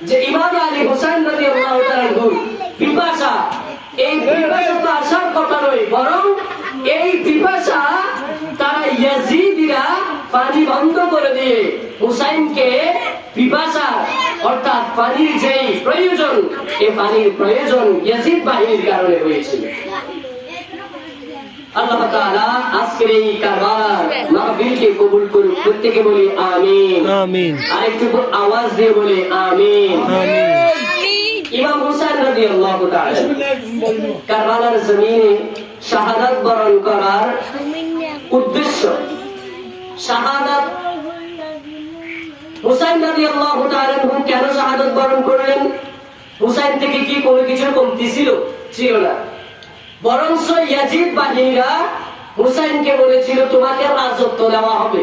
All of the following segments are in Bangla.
যে ইমাম আলী হোসেন রাজি আল্লাহ পিপাসা এই পিপাসা তো আসার কথা নয়, বরং এই পিপাসা তারা ইয়াজিদিরা পানি বন্ধ করে দিয়ে হুসাইনকে পিপাসা অর্থাৎ পানির যেই প্রয়োজন এ পানির প্রয়োজন ইয়াজিদ বাহিনীর কারণে হয়েছিল আল্লাহ তাআলা আজকের এই কারবার মাহফিলকে কবুল প্রত্যেকে বলি আমিন। আমিন। আরেকটু আওয়াজ দিয়ে বলি আমিন। ইমাম হুসাইন রাদিয়াল্লাহু তাআলা কারবালার জমিনে শাহাদাত বরণ করার উদ্দেশ্য। শাহাদাত। হুসাইন রাদিয়াল্লাহু তাআলা কেন শাহাদাত বরণ করলেন? হুসাইন থেকে কি কোনো কিছু কমতি ছিল? ছিল না। বরঞ্চ ইয়াজিদ বাহিনীরা হুসাইনকে বলেছিল, তোমাকে রাজত্ব দেওয়া হবে।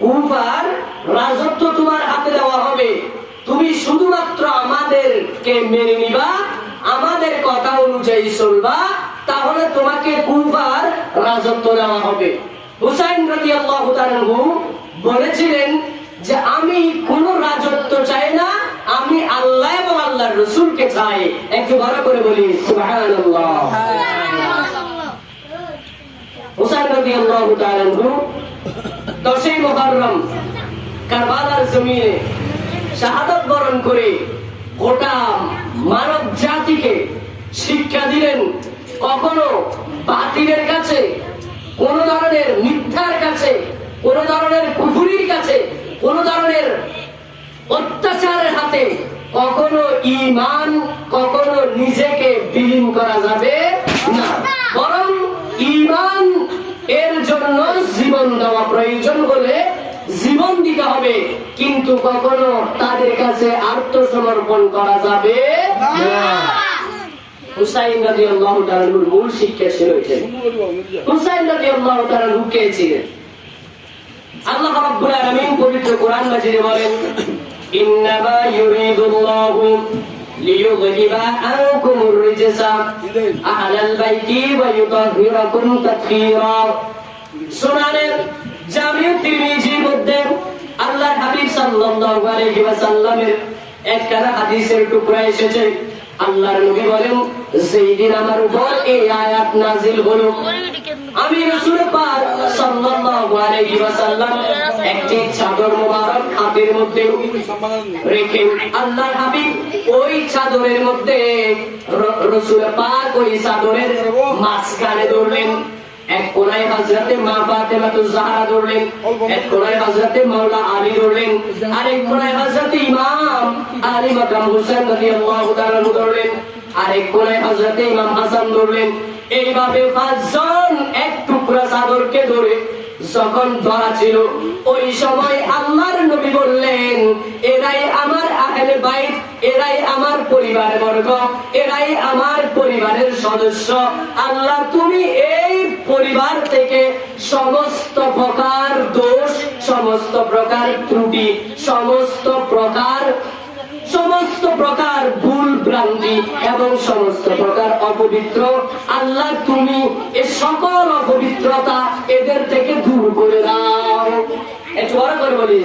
কুফার রাজত্ব তোমার হাতে দেওয়া হবে। তুমি শুধুমাত্র আমাদেরকে মেনে নিবা, আমাদের কথা অনুযায়ী চলবা, তাহলে তোমাকে কুফার রাজত্ব দেওয়া হবে। হুসাইন রাদিয়াল্লাহু তাআলা বলেছিলেন যে, আমি কোন রাজত্ব চাই না আল্লাহ আল্লাহর রসুলকে চাই, একটু করে বলি, সুবহানাল্লাহ। হুসাইন রাদিয়াল্লাহু তাআলা কারবালার জমিনে বরণ করে গোটা মানব জাতিকে শিক্ষা দিলেন, কখনো বাতিলের কাছে, কোন ধরনের মিথ্যার কাছে, কোন ধরনের কুফুরির কাছে, কোন ধরনের অত্যাচারের হাতে কখনো ইমান কখনো নিজেকে বিলীন করা যাবে না। বরং ইমান এর জন্য জীবন দেওয়া প্রয়োজন বলে জীবন দিতে হবে। কিন্তু কখনো তাদের কাছে আত্মসমর্পণ করা যাবে হুসাইন রাজি আল্লাহ মূল শিক্ষা এটাই। হুসাইন রাজি আল্লাহ আল্লাহ রাব্বুল আলামিন পবিত্র কোরআন মাজিদে বলেন ইন্নামা ইউরিদুল্লাহু লিয়ুযহিবা আনকুমুর রিজসা আহলাল বাইতি ওয়া ইউতাহহিরাকুম তাতহীরা শুনালেন জামিউ তিরমিজির মধ্যে আল্লাহর হাবিব সাল্লাল্লাহু আলাইহি ওয়াসাল্লামের একখানা হাদিসের টুকরা এসেছে। আল্লাহর নবী বলেন যেদিন আমার উপর এই আয়াত নাজিল হলো আমি রাসূল পাক সাল্লাল্লাহু আলাইহি ওয়াসাল্লাম একটি চাদর মোবারক হাতের মধ্যে রেখে আল্লাহর হাবিব ওই চাদরের মধ্যে রাসূল পাক ওই চাদরের মাঝখানে ধরলেন। এক কোনায় হযরতে মা ফাতেমা তো জাহরা ধরলেন, এক কোনায় হযরতে মাওলা আলী ধরলেন আর এক কোনায় হযরতে ইমাম আলী মাকাম হোসেন রাদিয়াল্লাহু তাআলা ধরলেন এক কোনায় হযরতে ইমাম হাসান ধরলেন এইভাবে পাঁচজন এক টুকরা চাদরকে ধরে যখন ধরা ছিল, ওই সময় আল্লাহর নবী বললেন, এরাই আমার আহলে বাইত, এরাই আমার পরিবারের বর্গ, এরাই আমার পরিবারের সদস্য। আল্লাহ, তুমি এই পরিবার থেকে সমস্ত প্রকার দোষ, সমস্ত প্রকার ত্রুটি, সমস্ত প্রকার সমস্ত প্রকার ভুল এবং সমস্ত প্রকার অপবিত্র। আল্লাহ, তুমি এ সকল অপবিত্রতা এদের থেকে দূর করে দাও। একটু বড় করে বলি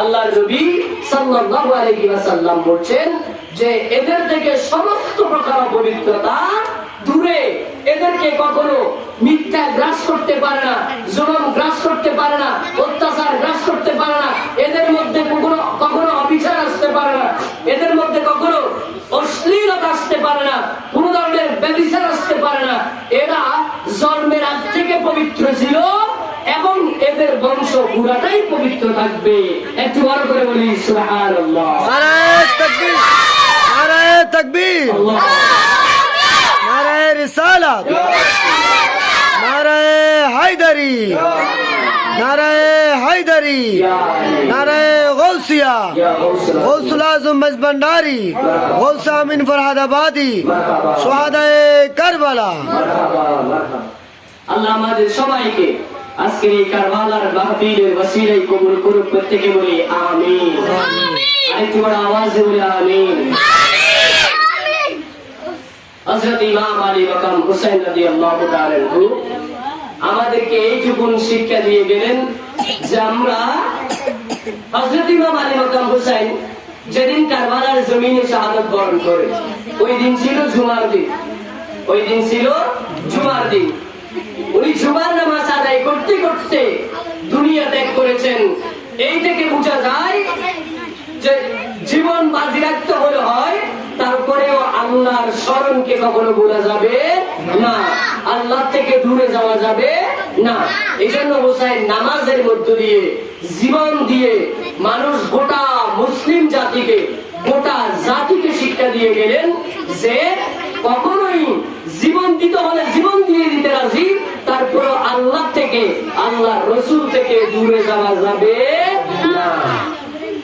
আল্লাহর নবী সাল্লাল্লাহু আলাইহি বলছেন যে, এদের থেকে সমস্ত প্রকার অপবিত্রতা দূরে। এদেরকে কখনো মিথ্যা গ্রাস করতে পারে না, জুলুম গ্রাস করতে পারে না, অত্যাচার গ্রাস করতে পারে না। এদের মধ্যে কখনো কখনো অবিচার আসতে পারে না এদের মধ্যে কখনো অশ্লীলতা আসতে পারে না কোন ধরনের ব্যবিচার আসতে পারে না। এরা জন্মের আগ থেকে পবিত্র ছিল এবং এদের বংশ পুরাটাই পবিত্র থাকবে। একটু বড় করে বলি নারায় রিসালাত। নারায় হায়দারি। নারায় হায়দারি নারায় গৌসিয়া গৌসুল আজম মজবন্ডারি গৌস আমিন ফরহাদ আবাদি সোহাদায় কারবালা আল্লাহ আমাদের সবাইকে আজকের এই কারবালার মাহফিলের ওসিলাই কবুল করুক প্রত্যেকে বলি আমিন। আরেকটু বড় আওয়াজে বলি আমিন। হযরত ইমাম আলী মাকাম হুসাইন রাদিয়াল্লাহু তাআলা আনহু আমাদেরকে এইটুকুন শিক্ষা দিয়ে গেলেন যে আমরা হযরত ইমাম আলী মাকাম হুসাইন যেদিন কারবালার জমিনে শাহাদত বরণ করে, ওই দিন ছিল জুমার দিন। ওই দিন ছিল জুমার দিন। উনি জুমার নামাজ আদায় করতে করতে দুনিয়া ত্যাগ করেছেন। এই থেকে বোঝা যায় যে জীবন বাজি রাখতে হলে হয়, তারপরেও আল্লাহর স্মরণকে কখনো ভোলা যাবে না। আল্লাহ থেকে দূরে যাওয়া যাবে না। এই জন্য হোসাইন নামাজের মধ্য দিয়ে জীবন দিয়ে মানুষ গোটা মুসলিম জাতিকে, গোটা জাতিকে শিক্ষা দিয়ে গেলেন যে কখনোই জীবন দিতে হলে জীবন দিয়ে দিতে রাজি তারপর আল্লাহ থেকে আল্লাহ রসুল থেকে দূরে যাওয়া যাবে না।